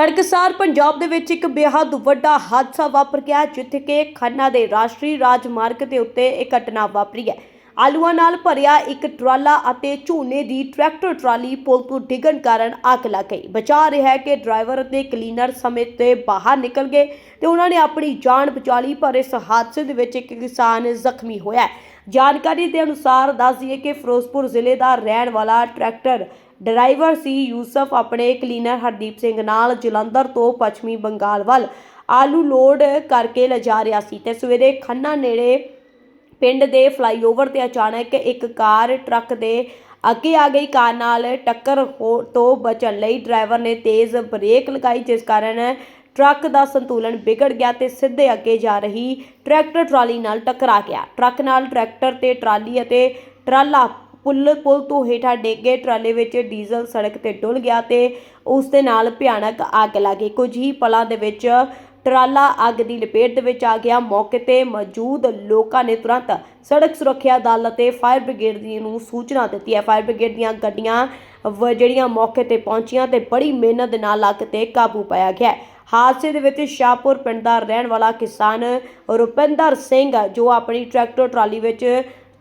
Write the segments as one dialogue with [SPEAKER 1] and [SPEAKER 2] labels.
[SPEAKER 1] ਤੜਕਸਾਰ ਪੰਜਾਬ ਦੇ ਵਿੱਚ ਇੱਕ ਬੇਹੱਦ ਵੱਡਾ ਹਾਦਸਾ ਵਾਪਰ ਗਿਆ ਜਿੱਥੇ ਕਿ ਖੰਨਾ ਦੇ ਰਾਸ਼ਟਰੀ ਰਾਜਮਾਰਗ ਦੇ ਉੱਤੇ ਇਹ ਘਟਨਾ ਵਾਪਰੀ ਹੈ। ਆਲੂਆਂ ਨਾਲ ਭਰਿਆ ਇੱਕ ਟਰਾਲਾ ਅਤੇ ਝੋਨੇ ਦੀ ਟਰੈਕਟਰ ਟਰਾਲੀ ਪੁਲ ਤੋਂ ਡਿੱਗਣ ਕਾਰਨ ਅੱਗ ਲੱਗ ਗਈ। ਬਚਾ ਰਿਹਾ ਹੈ ਕਿ ਡਰਾਈਵਰ ਅਤੇ ਕਲੀਨਰ ਸਮੇਂ ਤੇ ਬਾਹਰ ਨਿਕਲ ਗਏ ਤੇ ਉਹਨਾਂ ਨੇ ਆਪਣੀ ਜਾਨ ਬਚਾ ਲਈ, ਪਰ ਇਸ ਹਾਦਸੇ ਦੇ ਵਿੱਚ ਇੱਕ ਕਿਸਾਨ ਜ਼ਖਮੀ ਹੋਇਆ ਜਾਣਕਾਰੀ ਦੇ ਅਨੁਸਾਰ ਦੱਸ ਦਈਏ ਕਿ ਫਿਰੋਜ਼ਪੁਰ ਜ਼ਿਲ੍ਹੇ ਦਾ ਰਹਿਣ ਵਾਲਾ ਟਰੈਕਟਰ ਡਰਾਈਵਰ ਸੀ ਯੂਸਫ, ਆਪਣੇ ਕਲੀਨਰ ਹਰਦੀਪ ਸਿੰਘ ਨਾਲ ਜਲੰਧਰ ਤੋਂ ਪੱਛਮੀ ਬੰਗਾਲ ਵੱਲ ਆਲੂ ਲੋਡ ਕਰਕੇ ਲਿਜਾ ਰਿਹਾ ਸੀ ਤੇ ਸਵੇਰੇ ਖੰਨਾ ਨੇੜੇ ਪਿੰਡ ਦੇ ਫਲਾਈਓਵਰ ਤੇ ਅਚਾਨਕ ਇੱਕ ਕਾਰ ਟਰੱਕ ਦੇ ਅੱਗੇ ਆ ਗਈ। ਕਾਰ ਨਾਲ ਟੱਕਰ ਹੋ- ਤੋਂ ਬਚਣ ਲਈ ਡਰਾਈਵਰ ਨੇ ਤੇਜ਼ ਬ੍ਰੇਕ ਲਗਾਈ, ਜਿਸ ਕਾਰਨ ਟਰੱਕ ਦਾ ਸੰਤੁਲਨ ਵਿਗੜ ਗਿਆ ਤੇ ਸਿੱਧੇ ਅੱਗੇ ਜਾ ਰਹੀ ਟਰੈਕਟਰ ਟਰਾਲੀ ਨਾਲ ਟਕਰਾ ਗਿਆ। ਟਰੱਕ ਨਾਲ ਟਰੈਕਟਰ ਤੇ ਟਰਾਲੀ ਅਤੇ ਟਰਾਲਾ ਪੁੱਲ ਪੁਲ ਤੋਂ ਹੇਠਾਂ ਡੇਗੇ ਟਰਾਲੇ ਵਿੱਚ ਡੀਜ਼ਲ ਸੜਕ ਤੇ ਡੁੱਲ ਗਿਆ ਤੇ ਉਸ ਦੇ ਨਾਲ ਭਿਆਨਕ ਅੱਗ ਲੱਗੀ ਕੁਝ ਹੀ ਪਲਾਂ ਦੇ ਵਿੱਚ ਟਰਾਲਾ ਅੱਗ ਦੀ ਲਪੇਟ ਦੇ ਵਿੱਚ ਆ ਗਿਆ। ਮੌਕੇ ਤੇ ਮੌਜੂਦ ਲੋਕਾਂ ਨੇ ਤੁਰੰਤ ਸੜਕ ਸੁਰੱਖਿਆ ਦਲ ਅਤੇ ਫਾਇਰ ਬ੍ਰਿਗੇਡ ਦੀ ਨੂੰ ਸੂਚਨਾ ਦਿੱਤੀ ਹੈ। ਫਾਇਰ ਬ੍ਰਿਗੇਡ ਦੀਆਂ ਗੱਡੀਆਂ ਵ- ਜਿਹੜੀਆਂ ਮੌਕੇ ਤੇ ਪਹੁੰਚੀਆਂ ਤੇ ਬੜੀ ਮਿਹਨਤ ਦੇ ਨਾਲ ਅੱਗ ਤੇ ਕਾਬੂ ਪਾਇਆ ਗਿਆ ਹਾਦਸੇ ਦੇ ਵਿੱਚ ਸ਼ਾਹਪੁਰ ਪਿੰਡ ਦਾ ਰਹਿਣ ਵਾਲਾ ਕਿਸਾਨ ਰੁਪਿੰਦਰ ਸਿੰਘ ਜੋ ਆਪਣੀ ਟਰੈਕਟਰ ਟਰਾਲੀ ਵਿੱਚ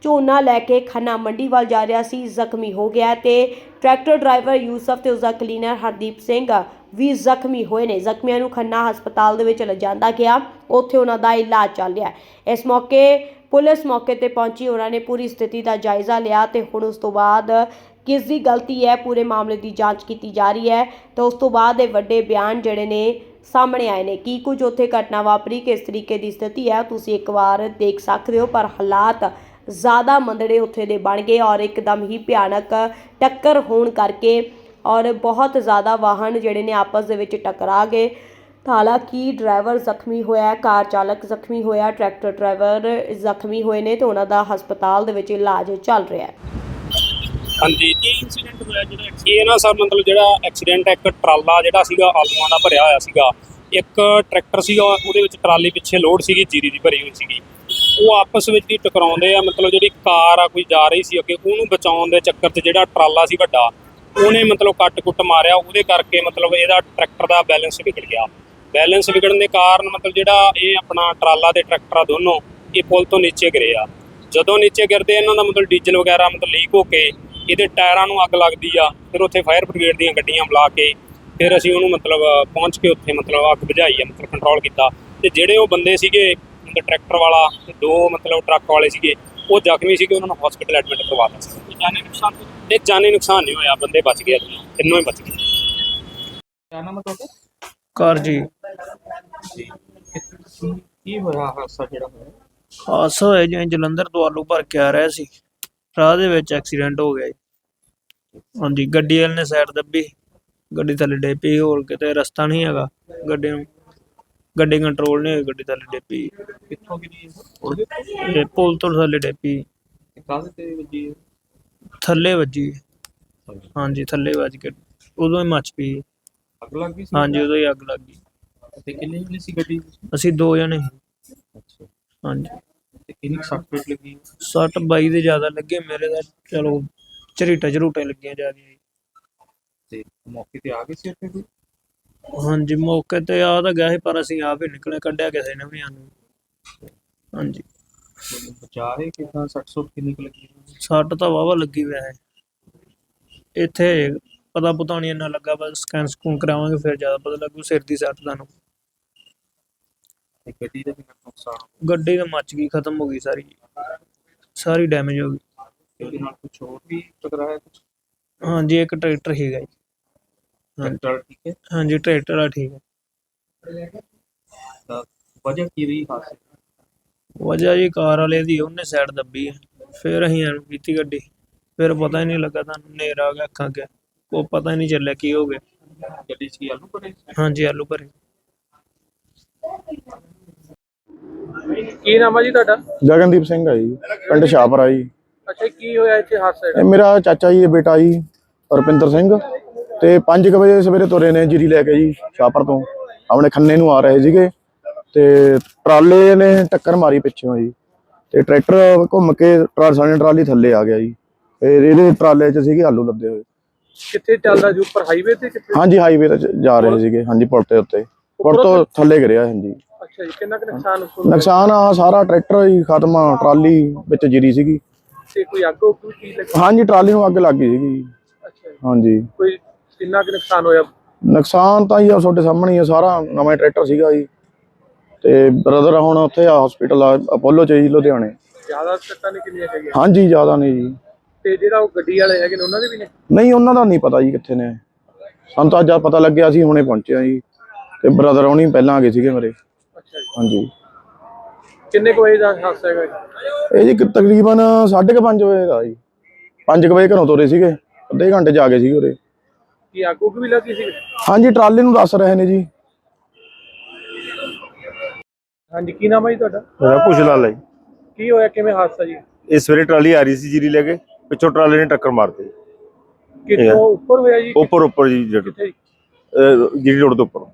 [SPEAKER 1] ਝੋਨਾ ਲੈ ਕੇ ਖੰਨਾ ਮੰਡੀ ਵੱਲ ਜਾ ਰਿਹਾ ਸੀ, ਜ਼ਖਮੀ ਹੋ ਗਿਆ ਤੇ ਟਰੈਕਟਰ ਡਰਾਈਵਰ ਯੂਸਫ ਤੇ ਉਸਦਾ ਕਲੀਨਰ ਹਰਦੀਪ ਸਿੰਘ ਵੀ ਜ਼ਖਮੀ ਹੋਏ ਨੇ। ਜ਼ਖਮੀਆਂ ਨੂੰ ਖੰਨਾ ਹਸਪਤਾਲ ਦੇ ਵਿੱਚ ਲਿਜਾਂਦਾ ਗਿਆ। ਉੱਥੇ ਉਹਨਾਂ ਦਾ ਇਲਾਜ ਚੱਲ ਰਿਹਾ ਇਸ ਮੌਕੇ ਪੁਲਿਸ ਮੌਕੇ ਤੇ ਪਹੁੰਚੀ, ਉਹਨਾਂ ਨੇ ਪੂਰੀ ਸਥਿਤੀ ਦਾ ਜਾਇਜ਼ਾ ਲਿਆ ਤੇ ਹੁਣ ਉਸ ਤੋਂ ਬਾਅਦ ਕਿਸ ਦੀ ਗਲਤੀ ਹੈ, ਪੂਰੇ ਮਾਮਲੇ ਦੀ ਜਾਂਚ ਕੀਤੀ ਜਾ ਰਹੀ ਹੈ ਤੇ ਉਸ ਤੋਂ ਬਾਅਦ ਇਹ ਵੱਡੇ ਬਿਆਨ ਜਿਹੜੇ ਨੇ ਸਾਹਮਣੇ ਆਏ ਨੇ। ਕੀ ਕੁਝ ਉੱਥੇ ਘਟਨਾ ਵਾਪਰੀ, ਕਿਸ ਤਰੀਕੇ ਦੀ ਸਥਿਤੀ ਹੈ, ਤੁਸੀਂ ਇੱਕ ਵਾਰ ਦੇਖ ਸਕਦੇ ਹੋ, ਪਰ ਹਾਲਾਤ ਜ਼ਿਆਦਾ ਮੰਦੜੇ ਉੱਥੇ ਦੇ ਬਣ ਗਏ ਔਰ ਇੱਕਦਮ ਹੀ ਭਿਆਨਕ ਟੱਕਰ ਹੋਣ ਕਰਕੇ ਔਰ ਬਹੁਤ ਜ਼ਿਆਦਾ ਵਾਹਨ ਜਿਹੜੇ ਨੇ ਆਪਸ ਦੇ ਵਿੱਚ ਟਕਰਾ ਗਏ। ਹਾਲਾਂਕਿ ਡਰਾਈਵਰ ਜ਼ਖਮੀ ਹੋਇਆ ਕਾਰ ਚਾਲਕ ਜ਼ਖਮੀ ਹੋਇਆ, ਟਰੈਕਟਰ ਡਰਾਈਵਰ ਜ਼ਖਮੀ ਹੋਏ ਨੇ ਤੇ ਉਹਨਾਂ ਦਾ ਹਸਪਤਾਲ ਦੇ ਵਿੱਚ ਇਲਾਜ ਚੱਲ ਰਿਹਾ ਹੈ।
[SPEAKER 2] ਹਾਂਜੀ ਕੀ ਇਨਸੀਡੈਂਟ ਹੋਇਆ ਜਿਹੜਾ ਇਹ ਨਾ ਸਰ ਮਤਲਬ ਜਿਹੜਾ ਐਕਸੀਡੈਂਟ ਇੱਕ ਟਰਾਲਾ ਜਿਹੜਾ ਸੀਗਾ, ਆਲੂਆਂ ਦਾ ਭਰਿਆ ਹੋਇਆ ਸੀਗਾ। ਇੱਕ ਟਰੈਕਟਰ ਸੀਗਾ, ਉਹਦੇ ਵਿੱਚ ਟਰਾਲੀ ਪਿੱਛੇ ਲੋਡ ਸੀਗੀ, ਜੀਰੀ ਦੀ ਭਰੀ ਹੋਈ ਸੀਗੀ। ਉਹ ਆਪਸ ਵਿੱਚ ਹੀ ਟਕਰਾਉਂਦੇ ਆ, ਮਤਲਬ ਜਿਹੜੀ ਕਾਰ ਆ ਕੋਈ ਜਾ ਰਹੀ ਸੀ ਅੱਗੇ, ਉਹਨੂੰ ਬਚਾਉਣ ਦੇ ਚੱਕਰ 'ਚ ਜਿਹੜਾ ਟਰਾਲਾ ਸੀ ਵੱਡਾ, ਉਹਨੇ ਮਤਲਬ ਕੱਟ-ਕੁੱਟ ਮਾਰਿਆ, ਉਹਦੇ ਕਰਕੇ ਮਤਲਬ ਇਹਦਾ ਟਰੈਕਟਰ ਦਾ ਬੈਲੈਂਸ ਵਿਗੜ ਗਿਆ। ਬੈਲੈਂਸ ਵਿਗੜਨ ਦੇ ਕਾਰਨ ਮਤਲਬ ਜਿਹੜਾ ਇਹ ਆਪਣਾ ਟਰਾਲਾ ਤੇ ਟਰੈਕਟਰ ਆ ਦੋਨੋਂ, ਇਹ ਪੁਲ ਤੋਂ ਨੀਚੇ ਗਿਰੇ ਆ। ਜਦੋਂ ਨੀਚੇ ਗਿਰਦੇ ਇਹਨਾਂ ਦਾ ਮਤਲਬ ਡੀਜ਼ਲ ਵਗੈਰਾ ਮਤਲਬ ਲੀਕ ਹੋ ਕੇ, ਇਹਦੇ ਟਾਇਰਾਂ ਨੂੰ ਅੱਗ ਲੱਗਦੀ ਆ, ਫਿਰ ਉੱਥੇ ਫਾਇਰ ਬ੍ਰਿਗੇਡ ਦੀਆਂ ਗੱਡੀਆਂ ਬੁਲਾ ਕੇ, ਫਿਰ ਅਸੀਂ ਉਹਨੂੰ ਮਤਲਬ ਪਹੁੰਚ ਕੇ ਉੱਥੇ ਮਤਲਬ ਅੱਗ ਬੁਝਾਈ ਆ, ਮਤਲਬ ਕੰਟਰੋਲ ਕੀਤਾ। ਤੇ ਜਿਹੜੇ ਉਹ ਬੰਦੇ ਸੀਗੇ ਮਤਲਬ ਟਰੈਕਟਰ ਵਾਲਾ ਤੇ ਦੋ ਮਤਲਬ ਟਰੱਕ ਵਾਲੇ ਸੀਗੇ ਉਹ ਜ਼ਖਮੀ ਸੀਗੇ ਉਹਨਾਂ ਨੂੰ ਹਸਪੀਟਲ ਐਡਮਿਟ ਕਰਵਾਤਾ ਸੀ। ਜਾਨੀ ਨੁਕਸਾਨ ਜਾਨੀ ਨੁਕਸਾਨ ਨਹੀਂ ਹੋਇਆ ਬੰਦੇ ਬਚ ਗਏ ਤਿੰਨੋਂ ਹੀ ਬਚ ਗਏ।
[SPEAKER 3] ਕਿਆ ਨਾਮ ਹੈ ਤੁਹਾਡਾ?
[SPEAKER 4] ਕਾਰ ਜੀ।
[SPEAKER 3] ਕੀ ਹੋਇਆ ਹਾਦਸਾ ਜਿਹੜਾ ਹੋਇਆ?
[SPEAKER 4] ਹਾਦਸਾ ਹੋਇਆ ਜਿਵੇਂ ਜਲੰਧਰ ਤੋਂ ਆਲੂ ਭਰ ਕੇ ਆ ਰਿਹਾ ਸੀ। ਰਾਹ ਦੇ ਵਿੱਚ ਐਕਸੀਡੈਂਟ ਹੋ ਗਿਆ ਜੀ। ਹਾਂਜੀ ਗੱਡੀ ਵਾਲੇ ਨੇ ਸਾਈਡ ਦੱਬੀ ਗੱਡੀ ਥੱਲੇ ਡੇਪੀ ਹੋਰ ਕਿਤੇ ਰਸਤਾ ਨਹੀਂ ਹੈਗਾ ਗੱਡੀ ਨੂੰ ਗੱਡੀ ਕੰਟਰੋਲ ਨਹੀਂ ਹੋਈ ਗੱਡੀ ਥੱਲੇ ਡੇਪੀ
[SPEAKER 3] ਕਿੱਥੋਂ ਕਿਹਦੀ ਉਹਦੇ
[SPEAKER 4] ਤੇ ਪੁਲ ਤੋਂ ਥੱਲੇ ਡੇਪੀ
[SPEAKER 3] ਕਾਹਦੇ ਤੇ ਵੱਜੀ ਹੈ?
[SPEAKER 4] ਥੱਲੇ ਵੱਜੀ। ਹਾਂਜੀ ਥੱਲੇ ਵੱਜ ਕੇ ਉਦੋਂ ਹੀ ਮੱਚ ਪਈ।
[SPEAKER 3] ਅੱਗ ਲੱਗ ਗਈ ਸੀ?
[SPEAKER 4] ਹਾਂਜੀ ਉਦੋਂ ਹੀ ਅੱਗ ਲੱਗ ਗਈ।
[SPEAKER 3] ਤੇ ਕਿੰਨੇ ਜਣੇ ਸੀ ਗੱਡੀ ਵਿੱਚ?
[SPEAKER 4] ਅਸੀਂ ਦੋ ਜਣੇ। ਸੀ।
[SPEAKER 3] ਅੱਛਾ।
[SPEAKER 4] ਹਾਂਜੀ।
[SPEAKER 3] ਤੇ ਕਿੰਨੀ ਫੇਟ ਲੱਗੀ?
[SPEAKER 4] ਸੱਟ ਬਾਈ ਦੇ ਜ਼ਿਆਦਾ ਲੱਗੇ ਮੇਰੇ ਦਾ ਚਲੋ ਝਰੀਟਾ ਝਰੂਟੇ ਲੱਗੀਆਂ ਜ਼ਿਆਦਾ।
[SPEAKER 3] ਤੇ ਮੌਕੇ ਤੇ ਆ ਗਏ ਸੀ ਇੱਥੇ ਕੋਈ?
[SPEAKER 4] ਹਾਂਜੀ ਮੌਕੇ ਤੇ ਆ ਤਾਂ ਗਿਆ ਸੀ ਪਰ ਅਸੀਂ ਆਪ ਹੀ ਨਿਕਲੇ ਕੱਢਿਆ ਕਿਸੇ ਨੇ ਵੀ ਸਾਨੂੰ। ਹਾਂਜੀ।
[SPEAKER 3] ਕਿਦਾਂ? ਕਿੰਨੀ ਕੁ ਲੱਗੀ?
[SPEAKER 4] ਸੱਟ ਤਾਂ ਵਾਵਾ ਲੱਗੀ ਹੈ ਇੱਥੇ ਪਤਾ ਪਤਾ ਨਹੀਂ ਇੰਨਾ ਲੱਗਾ ਬਸ ਸਕੈਨ ਸਕੂਨ ਕਰਾਵਾਂਗੇ ਫਿਰ ਜ਼ਿਆਦਾ ਪਤਾ ਲੱਗੂ ਸਿਰ ਦੀ ਸੱਟ ਤੁਹਾਨੂੰ।
[SPEAKER 3] ਤੇ ਗੱਡੀ ਦਾ ਵੀ ਨੁਕਸਾਨ
[SPEAKER 4] ਗੱਡੀ ਤਾਂ ਮੱਚ ਗਈ ਖਤਮ ਹੋ ਗਈ ਸਾਰੀ। ਸਾਰੀ ਡੈਮੇਜ ਹੋ ਗਈ।
[SPEAKER 3] ਤੇ ਉਹਦੇ ਨਾਲ ਕੁਝ ਹੋਰ ਵੀ ਟਕਰਾਇਆ ਕੁਝ
[SPEAKER 4] ਹਾਂਜੀ ਇੱਕ ਟਰੈਕਟਰ ਸੀਗਾ ਜੀ।
[SPEAKER 3] ਟਰੈਕਟਰ ਠੀਕ ਹੈ?
[SPEAKER 4] ਹਾਂਜੀ ਟਰੈਕਟਰ ਆ ਠੀਕ ਹੈ।
[SPEAKER 3] ਤਾਂ ਵਜ੍ਹਾ ਕੀ ਰਹੀ ਹਾਦਸੇ ਦੀ?
[SPEAKER 4] ਵਜ੍ਹਾ ਜੀ ਕਾਰ ਵਾਲੇ ਦੀ ਉਹਨੇ ਸਾਈਡ ਦੱਬੀ ਹੈ। ਫਿਰ ਅਸੀਂ ਐਨੂੰ ਕੀਤੀ ਗੱਡੀ। ਫਿਰ ਪਤਾ ਹੀ ਨਹੀਂ ਲੱਗਾ ਤੁਹਾਨੂੰ ਹਨੇਰਾ ਆ ਗਿਆ ਅੱਖਾਂ ਅੱਗੇ। ਉਹ ਪਤਾ ਹੀ ਨਹੀਂ ਚੱਲਿਆ ਕੀ ਹੋ ਗਿਆ।
[SPEAKER 3] ਗੱਡੀ ਸੀ ਆਲੂ ਭਰੇ?
[SPEAKER 4] ਹਾਂਜੀ ਆਲੂ ਭਰੇ।
[SPEAKER 3] ਕੀ ਨਾਮ ਹੈ ਜੀ ਤੁਹਾਡਾ?
[SPEAKER 5] ਗਗਨਦੀਪ ਸਿੰਘ ਹੈ ਜੀ ਪਿੰਡ ਸ਼ਾਹਪੁਰਾ ਜੀ।
[SPEAKER 3] ਅੱਛਾ ਕੀ ਹੋਇਆ ਇੱਥੇ ਹਾਦਸਾ
[SPEAKER 5] ਇਹ ਮੇਰਾ ਚਾਚਾ ਜੀ ਦਾ ਬੇਟਾ ਜੀ ਰੁਪਿੰਦਰ ਸਿੰਘ। ਤੇ 5 ਵਜੇ ਸਵੇਰੇ ਤੁਰੇ ਨੇ ਜੀਰੀ ਲੈ ਕੇ ਜੀ ਸ਼ਾਹਪੁਰ ਤੋਂ। ਆਪਣੇ ਖੰਨੇ ਨੂੰ ਆ ਰਹੇ ਸੀਗੇ ਤੇ ਟਰਾਲੇ ਨੇ ਟੱਕਰ ਮਾਰੀ ਪਿੱਛੋਂ ਜੀ। ਤੇ ਟਰੈਕਟਰ ਘੁੰਮ ਕੇ ਟਰਾਲੀ ਟਰਾਲੀ ਥੱਲੇ ਆ ਗਿਆ ਜੀ। ਇਹਦੇ ਟਰਾਲੇ 'ਚ ਸੀਗੇ ਆਲੂ ਲੱਦੇ ਹੋਏ।
[SPEAKER 3] ਕਿੱਥੇ ਚੱਲਦਾ ਜੀ? ਉੱਪਰ ਹਾਈਵੇ ਤੇ ਕਿੱਥੇ?
[SPEAKER 5] ਹਾਂਜੀ ਹਾਈਵੇ ਤੇ ਜ- ਰਹੇ ਸੀਗੇ। ਹਾਂਜੀ ਪੁਲ ਤੇ ਉੱਤੇ। ਪੁਲ ਤੋਂ ਥੱਲੇ ਗਿਰਿਆ ਹਾਂਜੀ
[SPEAKER 3] ਅੱਛਾ ਜੀ ਕਿੰਨਾ ਕੁ ਨੁਕਸਾਨ
[SPEAKER 5] ਨੁਕਸਾਨ ਆ ਸਾਰਾ ਟਰੈਕਟਰ ਹੀ ਖਤਮ ਆ ਟਰਾਲੀ ਵਿੱਚ ਜਿਰੀ ਸੀਗੀ।
[SPEAKER 3] ਤੇ ਕੋਈ ਅੱਗ ਉੱਗ ਵੀ ਕੀ ਲੱਗੀ?
[SPEAKER 5] ਹਾਂਜੀ ਟਰਾਲੀ ਨੂੰ ਅੱਗ ਲੱਗ ਗਈ ਸੀਗੀ।
[SPEAKER 3] ਅੱਛਾ
[SPEAKER 5] ਹਾਂਜੀ।
[SPEAKER 3] ਕੋਈ ਕਿੰਨਾ ਕੁ ਨੁਕਸਾਨ ਹੋਇਆ?
[SPEAKER 5] ਨੁਕਸਾਨ ਤਾਂ ਹੀ ਆ ਤੁਹਾਡੇ ਸਾਹਮਣੇ ਹੀ ਆ ਸਾਰਾ ਨਵਾਂ ਟਰੈਕਟਰ ਸੀਗਾ ਜੀ। ਤੇ ਬ੍ਰਦਰ ਹੁਣ ਉੱਥੇ ਆ ਹਸਪੀਟਲ ਆ ਅਪੋਲੋ ਚ ਜੀ ਲੁਧਿਆਣੇ।
[SPEAKER 3] ਜ਼ਿਆਦਾ ਸੱਟਾਂ ਨੇ ਕਿੰਨੀਆਂ ਹੈਗੀਆਂ?
[SPEAKER 5] ਹਾਂਜੀ ਜ਼ਿਆਦਾ ਨਹੀਂ ਜੀ।
[SPEAKER 3] ਤੇ ਜਿਹੜਾ ਉਹ ਗੱਡੀ ਵਾਲੇ ਹੈਗੇ ਨੇ ਉਹਨਾਂ ਦੇ ਵੀ ਨੇ?
[SPEAKER 5] ਨਹੀਂ ਉਹਨਾਂ ਦਾ ਨਹੀਂ ਪਤਾ ਜੀ ਕਿੱਥੇ ਨੇ। ਸਾਨੂੰ ਤਾਂ ਅੱਜ ਪਤਾ ਲੱਗਿਆ ਸੀ ਹੁਣੇ ਪਹੁੰਚੇ ਆ ਜੀ। ਤੇ ਬ੍ਰਦਰ ਹੋਣੀ ਪਹਿਲਾਂ ਆ ਗਏ ਸੀਗੇ ਮੇਰੇ।
[SPEAKER 3] ਅੱਛਾ ਜੀ।
[SPEAKER 5] ਹਾਂਜੀ।
[SPEAKER 3] ਕਿੰਨੇ ਕੁ ਵਜੇ ਦਾ ਹਾਦਸਾ ਹੈਗਾ?
[SPEAKER 5] ਇਹ ਜੀ ਤਕਰੀਬਨ 5:30 ਵਜੇ ਦਾ ਜੀ। 5 ਵਜੇ ਘਰੋਂ ਤੁਰੇ ਸੀਗੇ ਅੱਧੇ ਘੰਟੇ ਜਾ ਗਏ ਸੀਗੇ ਉਰੇ।
[SPEAKER 3] ਕੀ ਅੱਗ ਉੱਗ ਵੀ ਲੱਗੀ ਸੀ?
[SPEAKER 5] ਹਾਂਜੀ ਟਰਾਲੀ ਨੂੰ ਦੱਸ ਰਹੇ ਨੇ ਜੀ।
[SPEAKER 3] ਹਾਂਜੀ ਕੀ ਨਾਮ ਹੈ ਜੀ ਤੁਹਾਡਾ?
[SPEAKER 6] ਮੇਰਾ ਕੁਛ ਲਾਲ ਹੈ ਜੀ।
[SPEAKER 3] ਕੀ ਹੋਇਆ ਕਿਵੇਂ ਹਾਦਸਾ ਜੀ?
[SPEAKER 6] ਇਹ ਸਵੇਰੇ ਟਰਾਲੀ ਆ ਰਹੀ ਸੀ ਜੀਰੀ ਲੈ ਕੇ ਪਿੱਛੋਂ ਟਰਾਲੇ ਨੇ ਟੱਕਰ ਮਾਰਤੀ।
[SPEAKER 3] ਕਿੱਥੋਂ ਉੱਪਰ ਹੋਇਆ ਜੀ?
[SPEAKER 6] ਉੱਪਰ ਉੱਪਰ ਜੀ ਜੜ
[SPEAKER 3] ਕਿੱਥੇ ਜੀ?
[SPEAKER 6] ਜੀਰੀ ਰੋਡ ਤੋਂ ਉੱਪਰ।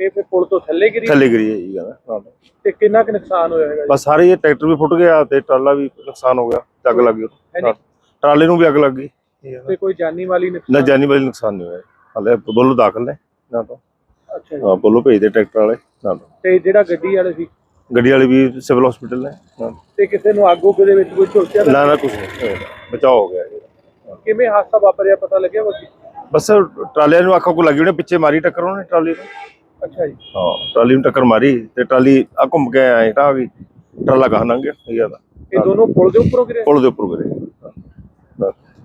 [SPEAKER 3] ਇਹ ਫਿਰ ਪੁਲ ਤੋਂ ਥੱਲੇ ਗਿਰੀ?
[SPEAKER 6] ਥੱਲੇ ਗਰੀ ਹੈ ਜੀ ਕਹਿੰਦਾ ਹਾਂ।
[SPEAKER 3] ਤੇ ਕਿੰਨਾ ਕੁ ਨੁਕਸਾਨ ਹੋਇਆ ਹੈਗਾ ਜੀ?
[SPEAKER 6] ਬਸ ਸਾਰੇ ਇਹ ਟਰੈਕਟਰ ਵੀ ਫੁੱਟ ਗਿਆ ਤੇ ਟਰਾਲਾ ਵੀ ਨੁਕਸਾਨ ਹੋ ਗਿਆ ਤੇ ਅੱਗ ਲੱਗ ਗਈ? ਟਰਾਲੇ ਨੂੰ ਵੀ ਅੱਗ ਲੱਗ ਗਈ।
[SPEAKER 3] ਤੇ ਕੋਈ ਜਾਨੀ ਮਾਲੀ
[SPEAKER 6] ਨਾ ਜਾਨੀ ਵਾਲੀ ਨੁਕਸਾਨ ਨਹੀਂ ਹੋਇਆ। ਹਾਲੇ ਬੋਲੋ ਦਾਖਲ ਨੇ ਨਾ ਤਾਂ।
[SPEAKER 3] ਅੱਛਾ ਜੀ।
[SPEAKER 6] ਹਾਂ ਬੋਲੋ ਭੇਜਦੇ ਟਰੈਕਟਰ ਵਾਲੇ ਨਾ ਤਾਂ।
[SPEAKER 3] ਤੇ ਜਿਹੜਾ ਗੱਡੀ ਵਾਲੇ ਸੀ?
[SPEAKER 6] ਗੱਡੀ ਵਾਲੇ ਵੀ ਸਿਵਲ ਹਸਪੀਟਲ ਨੇ
[SPEAKER 3] ਤੇ ਕਿਸੇ ਨੂੰ ਉੱਗ ਦੇ ਵਿੱਚ ਕੋਈ ਤਾਂ
[SPEAKER 6] ਨਾ ਨਾ ਕੁਛ ਨਹੀਂ। ਬਚਾਅ ਹੋ ਗਿਆ ਜੀ
[SPEAKER 3] ਕਿਵੇਂ ਹਾਦਸਾ ਵਾਪਰਿਆ ਪਤਾ ਲੱਗਿਆ ਬਾਕੀ
[SPEAKER 6] ਬਸ ਟਰਾਲਿਆਂ ਨੂੰ ਅੱਖਾਂ ਕੋ ਲੱਗੀ ਉਹਨੇ ਪਿੱਛੇ ਮਾਰੀ ਟੱਕਰ ਉਹਨੇ ਟਰਾਲੀ ਨੂੰ।
[SPEAKER 3] ਅੱਛਾ ਜੀ।
[SPEAKER 6] ਹਾਂ ਟਰਾਲੀ ਨੂੰ ਟੱਕਰ ਮਾਰੀ ਤੇ ਟਰਾਲੀ ਆ ਘੁੰਮ ਕੇ ਆਏ ਤਾਂ ਆ ਗਈ ਟਰਾਲਾ ਕਹਾਂ ਲੰਘ ਗਿਆ ਇਹ ਦਾ
[SPEAKER 3] ਇਹ ਦੋਨੋਂ ਪੁਲ ਦੇ ਉੱਪਰੋਂ ਗਿਰੇ?
[SPEAKER 6] ਪੁਲ ਦੇ ਉੱਪਰ ਗਰੇ।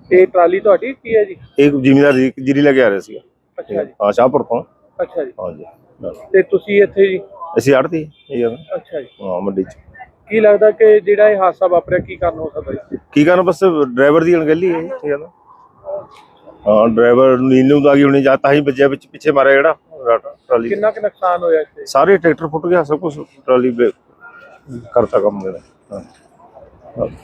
[SPEAKER 3] ਤੇ ਟਰਾਲੀ ਤੁਹਾਡੀ ਕੀ ਹੈ ਜੀ?
[SPEAKER 6] ਇੱਕ ਜ਼ਿਮੀਦਾਰ ਜੀ ਜੀਰੀ ਲੈ ਕੇ ਆ ਰਿਹਾ ਸੀਗਾ।
[SPEAKER 3] ਅੱਛਾ ਜੀ।
[SPEAKER 6] ਹਾਂ ਸ਼ਾਹਪੁਰ ਤੋਂ।
[SPEAKER 3] ਅੱਛਾ ਜੀ।
[SPEAKER 6] ਹਾਂ ਜੀ
[SPEAKER 3] ਤੇ ਤੁਸੀਂ ਇੱਥੇ ਜੀ?
[SPEAKER 6] ਅਸੀਂ ਆੜਤੀ ਇਹ
[SPEAKER 3] ਅੱਛਾ ਜੀ।
[SPEAKER 6] ਹਾਂ ਮੰਡੀ ਚ।
[SPEAKER 3] ਕੀ ਲੱਗਦਾ ਕਿ ਜਿਹੜਾ ਇਹ ਹਾਦਸਾ ਵਾਪਰਿਆ ਕੀ ਕਾਰਨ ਹੋ ਸਕਦਾ ਜੀ?
[SPEAKER 6] ਕੀ ਕਰਨ ਬਸ ਡਰਾਈਵਰ ਦੀ ਅਣਗਹਿਲੀ ਹੈ ਇਹ ਦਾ ਹਾਂ ਡਰਾਈਵਰ ਨੀਂਦ ਨੂੰ ਗਈ ਹੁਣੇ ਜਾਂ ਤਾਂ ਹੀ ਵੱਜਿਆ ਵਿੱਚ ਪਿੱਛੇ ਮਾਰਿਆ ਜਿਹੜਾ ਟਰਾਲੀ।
[SPEAKER 3] ਕਿੰਨਾ ਕੁ ਨੁਕਸਾਨ ਹੋਇਆ ਇੱਥੇ?
[SPEAKER 6] ਸਾਰੇ ਟਰੈਕਟਰ ਫੁੱਟ ਗਿਆ ਸਭ ਕੁਝ ਟਰਾਲੀ ਬੇ- ਕਰਤਾ ਕੰਮ ਮੇਰਾ ਹਾਂ।